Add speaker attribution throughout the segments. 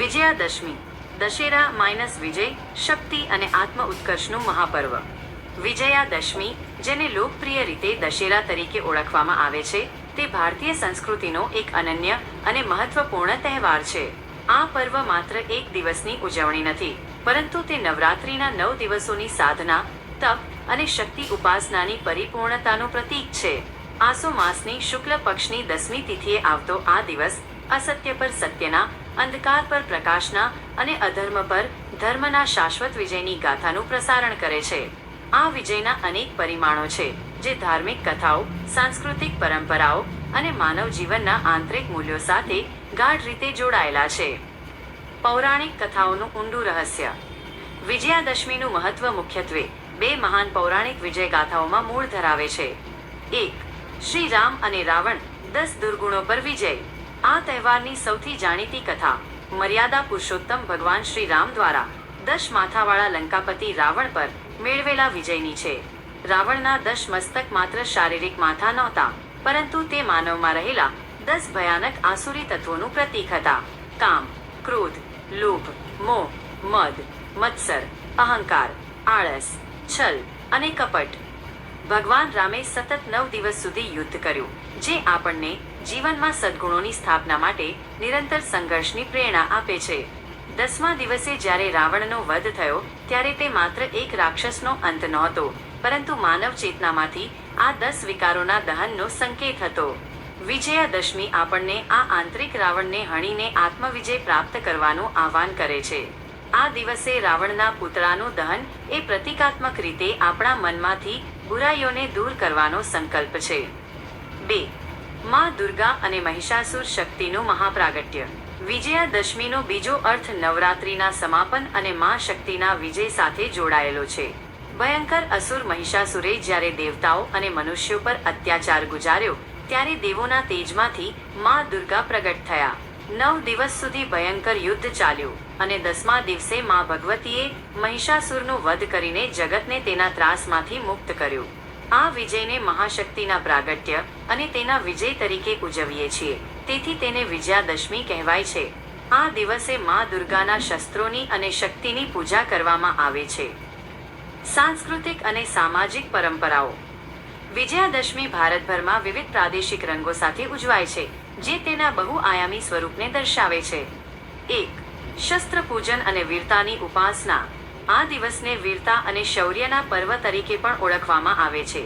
Speaker 1: Vijayadashami, Dussehra minus વિજય, શક્તિ અને આત્મ ઉત્કર્ષનું મહાપર્વ. વિજયાદશમી, જેને લોકપ્રિય રીતે દશેરા તરીકે ઓળખવામાં આવે છે, તે ભારતીય સંસ્કૃતિનો એક અનન્ય અને મહત્વપૂર્ણ તહેવાર છે. આ પર્વ માત્ર એક દિવસની ઉજવણી નથી, પરંતુ તે નવરાત્રિના નવ દિવસોની સાધના, તપ અને શક્તિ ઉપાસનાની પરિપૂર્ણતાનું પ્રતીક છે. આસો માસની શુક્લ પક્ષની દસમી તિથિએ આવતો આ દિવસ અસત્ય પર સત્યના, અંધકાર પર પ્રકાશના અને અધર્મ પર ધર્મના શાશ્વત વિજયની ગાથાનું પ્રસારણ કરે છે. આ વિજયના અનેક પરિમાણો છે, જે ધાર્મિક કથાઓ, સાંસ્કૃતિક પરંપરાઓ અને માનવ જીવનના આંતરિક મૂલ્યો સાથે ગાઢ રીતે જોડાયેલા છે. પૌરાણિક કથાઓનું ઊંડું રહસ્ય. વિજયાદશમીનું મહત્વ મુખ્યત્વે બે મહાન પૌરાણિક વિજય ગાથાઓમાં મૂળ ધરાવે છે. એક શ્રી રામ અને રાવણ દસ દુર્ગુણો પર વિજય. આ તહેવારની સૌથી જાણીતી કથા, મર્યાદા પુરુષોત્તમ ભગવાન શ્રી રામ દ્વારા દશ માથાવાળા લંકાપતિ રાવણ પર મેળવેલા વિજયની છે. રાવણના દશ મસ્તક માત્ર શારીરિક માથા નહોતા, પરંતુ તે માનવમાં રહેલા દસ ભયાનક આસુરી તત્વોનું પ્રતીક હતા. કામ, ક્રોધ, લોભ, મોહ, મદ, મત્સર, અહંકાર, આળસ, છલ અને કપટ. ભગવાન રામે સતત નવ દિવસ સુધી યુદ્ધ કર્યું, જે આપણને જીવનમાં સદ્ગુણોની સ્થાપના માટે નિરંતર સંઘર્ષની પ્રેરણા આપે છે. દસમા દિવસે જ્યારે રાવણનો વધ થયો, ત્યારે તે માત્ર એક રાક્ષસનો અંત નહોતો, પરંતુ માનવ ચેતનામાંથી આ દસ વિકારોના દહનનો સંકેત હતો. વિજયાદશમી આપણને આ આંતરિક રાવણને હણીને આત્મવિજય પ્રાપ્ત કરવાનું આહ્વાન કરે છે. આ દિવસે રાવણના પુતળાનું દહન એ પ્રતિકાત્મક રીતે આપણા મનમાંથી બુરાઈઓને દૂર કરવાનો સંકલ્પ છે. બે, માં દુર્ગા અને મહિષાસુર શક્તિનું મહાપ્રાગટ્ય. વિજયાદશમીનો બીજો અર્થ નવરાત્રિના સમાપન અને માં શક્તિના વિજય સાથે જોડાયેલો છે. ભયંકર અસુર મહિષાસુરે જ્યારે દેવતાઓ અને મનુષ્યો પર અત્યાચાર ગુજાર્યો, ત્યારે દેવોના તેજમાંથી મા દુર્ગા પ્રગટ થયા. નવ દિવસ સુધી ભયંકર યુદ્ધ ચાલ્યું અને દસમા દિવસે માં ભગવતીએ મહિષાસુરનું વધ કરીને જગતને તેના ત્રાસમાંથી મુક્ત કર્યું. આ વિજયને મહાશક્તિના પ્રાગટ્ય અને તેના વિજય તરીકે ઉજવીએ છીએ. તેથી તેને વિજયાદશમી કહેવાય છે. આ દિવસે માં દુર્ગાના શસ્ત્રોની અને શક્તિની પૂજા કરવામાં આવે છે. સાંસ્કૃતિક અને સામાજિક પરંપરાઓ. વિજયાદશમી ભારતભરમાં વિવિધ પ્રાદેશિક રંગો સાથે ઉજવાય છે. જે તેના બહુઆયામી સ્વરૂપને દર્શાવે છે. એક, શસ્ત્ર પૂજન અને વીરતાની ઉપાસના. આ દિવસને વીરતા અને શૌર્યના પર્વ તરીકે પણ ઓળખવામાં આવે છે.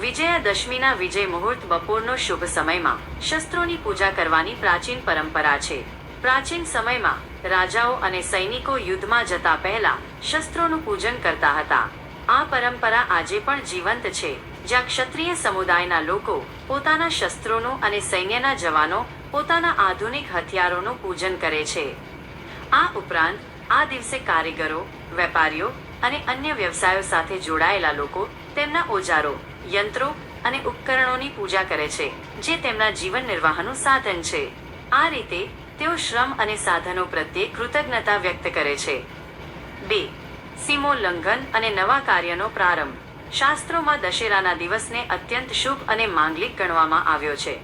Speaker 1: વિજયાદશમીના વિજય મુહૂર્ત બપોરનો શુભ સમયમાં શસ્ત્રોની પૂજા કરવાની પ્રાચીન પરંપરા છે. પ્રાચીન સમયમાં રાજાઓ અને સૈનિકો યુદ્ધમાં જતા પહેલા શસ્ત્રોનું પૂજન કરતા હતા. આ પરંપરા આજે પણ જીવંત છે. જ્યાં ક્ષત્રિય સમુદાયના લોકો પોતાના શસ્ત્રોનું અને સૈન્યના જવાનો પોતાના આધુનિક હથિયારોનું પૂજન કરે છે. આ ઉપરાંત, આ દિવસે કારીગરો, વેપારીઓ અને અન્ય વ્યવસાયો સાથે જોડાયેલા લોકો તેમના ઓજારો, યંત્રો અને ઉપકરણોની પૂજા કરે છે, જે તેમના જીવન નિર્વાહનું સાધન છે. આ રીતે તેઓ શ્રમ અને સાધનો પ્રત્યે કૃતજ્ઞતા વ્યક્ત કરે છે. બે. સીમો લંઘન અને નવા કાર્યનો પ્રારંભ. શાસ્ત્રોમાં દશેરાના દિવસને અત્યંત શુભ અને માંગલિક ગણવામાં આવ્યો છે.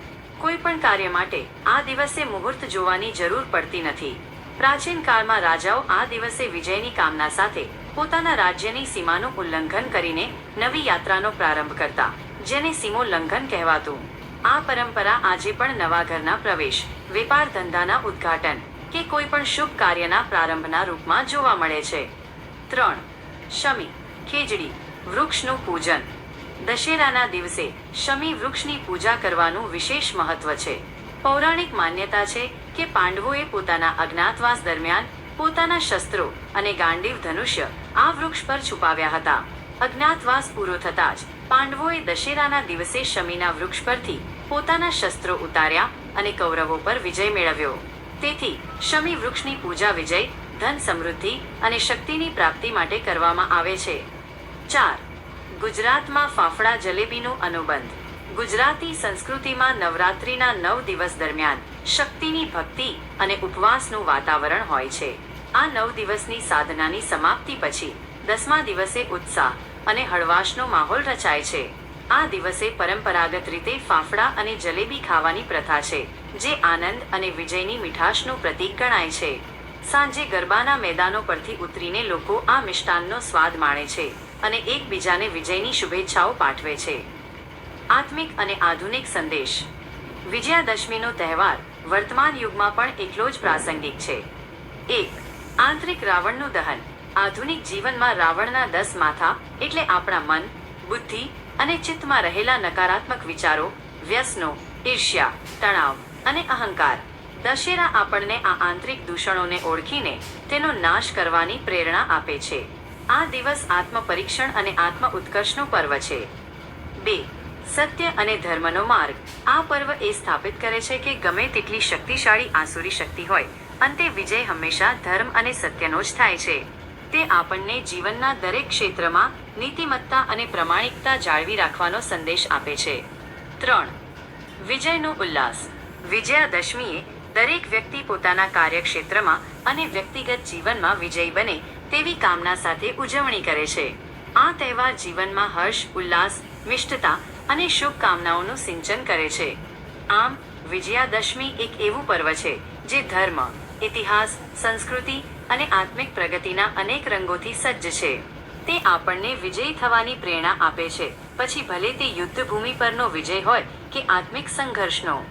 Speaker 1: કોઈ પણ કાર્ય માટે આ દિવસે મુહૂર્ત જોવાની જરૂર પડતી નથી. પ્રાચીન કાળમાં રાજાઓ આ દિવસે વિજયની કામના સાથે પોતાના રાજ્યની સીમાનું ઉલ્લંઘન કરીને નવી યાત્રાનો પ્રારંભ કરતા, જેને સીમોલ્લંઘન કહેવાતું. આ પરંપરા આજે પણ નવા ઘરના પ્રવેશ, વેપાર ધંધાના ઉદ્ઘાટન કે કોઈ પણ શુભ કાર્યના પ્રારંભના રૂપમાં જોવા મળે છે. ત્રણ, શમી, ખેજડી. વૃક્ષનું પૂજન. દશેરાના દિવસે શમી વૃક્ષની પૂજા કરવાનું વિશેષ મહત્વ છે. પૌરાણિક માન્યતા છે કે પાંડવોએ પોતાના અજ્ઞાતવાસ દરમિયાન પોતાના શસ્ત્રો અને ગાંડીવ ધનુષ્ય આ વૃક્ષ પર છુપાવ્યા હતા. અજ્ઞાતવાસ પૂરો થતાં જ પાંડવોએ દશેરાના દિવસે શમીના વૃક્ષ પરથી પોતાના શસ્ત્રો ઉતાર્યા અને કૌરવો પર વિજય મેળવ્યો. તેથી શમી વૃક્ષની પૂજા વિજય, ધન સમૃદ્ધિ અને શક્તિની પ્રાપ્તિ માટે કરવામાં આવે છે. ચાર. ગુજરાતમાં ફાફડા જલેબીનું અનુબંધ. ગુજરાતી સંસ્કૃતિમાં નવરાત્રિના નવ દિવસ દરમિયાન શક્તિની ભક્તિ અને ઉપવાસનું વાતાવરણ હોય છે. આ નવ દિવસની સાધનાની સમાપ્તિ પછી દસમા દિવસે ઉત્સાહ અને હળવાશનો માહોલ રચાય છે. આ દિવસે પરંપરાગત રીતે ફાફડા અને જલેબી ખાવાની પ્રથા છે, જે આનંદ અને વિજયની મીઠાશનું પ્રતીક ગણાય છે. સાંજે ગરબાના મેદાનો પરથી ઉતરીને લોકો આ મિષ્ટાનનો સ્વાદ માણે છે અને એકબીજાને વિજયની શુભેચ્છાઓ પાઠવે છે. આત્મિક અને આધુનિક સંદેશ. વિજયાદશમીનો તહેવાર વર્તમાન યુગમાં પણ એટલો જ પ્રાસંગિક છે. એક, આંતરિક રાવણનું દહન. આધુનિક જીવનમાં રાવણના દસ માથા એટલે આપણા મન, બુદ્ધિ અને ચિત્તમાં રહેલા નકારાત્મક વિચારો, વ્યસનો, ઈર્ષ્યા, તણાવ અને અહંકાર દશેરા આપણને આ આંતરિક દૂષણોને ઓળખીને તેનો નાશ કરવાની પ્રેરણા આપે છે. આ દિવસ આત્મ પરીક્ષણ અને આત્મ ઉત્કર્ષનો પર્વ છે. બે, સત્ય અને ધર્મનો માર્ગ. આ પર્વ એ સ્થાપિત કરે છે કે ગમે તેટલી શક્તિશાળી આસુરી શક્તિ હોય, અંતે વિજય હંમેશા ધર્મ અને સત્યનો જ થાય છે. તે આપણને જીવનના દરેક ક્ષેત્રમાં નીતિમત્તા અને પ્રમાણિકતા જાળવી રાખવાનો સંદેશ આપે છે. ત્રણ, વિજયનો ઉલ્લાસ. વિજયાદશમીએ દરેક વ્યક્તિ પોતાના કાર્યક્ષેત્રમાં અને વ્યક્તિગત જીવનમાં વિજયી બને તેવી કામના સાથે ઉજવણી કરે છે. આ તહેવાર જીવનમાં હર્ષ, ઉલ્લાસ, મિષ્ટતા અને શુભકામનાઓનું સિંચન કરે છે. આમ, વિજયાદશમી એક એવું પર્વ છે જે ધર્મ, ઇતિહાસ, સંસ્કૃતિ અને આત્મિક પ્રગતિના અનેક રંગોથી સજ્જ છે. તે આપણને વિજયી થવાની પ્રેરણા આપે છે. પછી ભલે તે યુદ્ધ ભૂમિ પરનો વિજય હોય કે આત્મિક સંઘર્ષનો.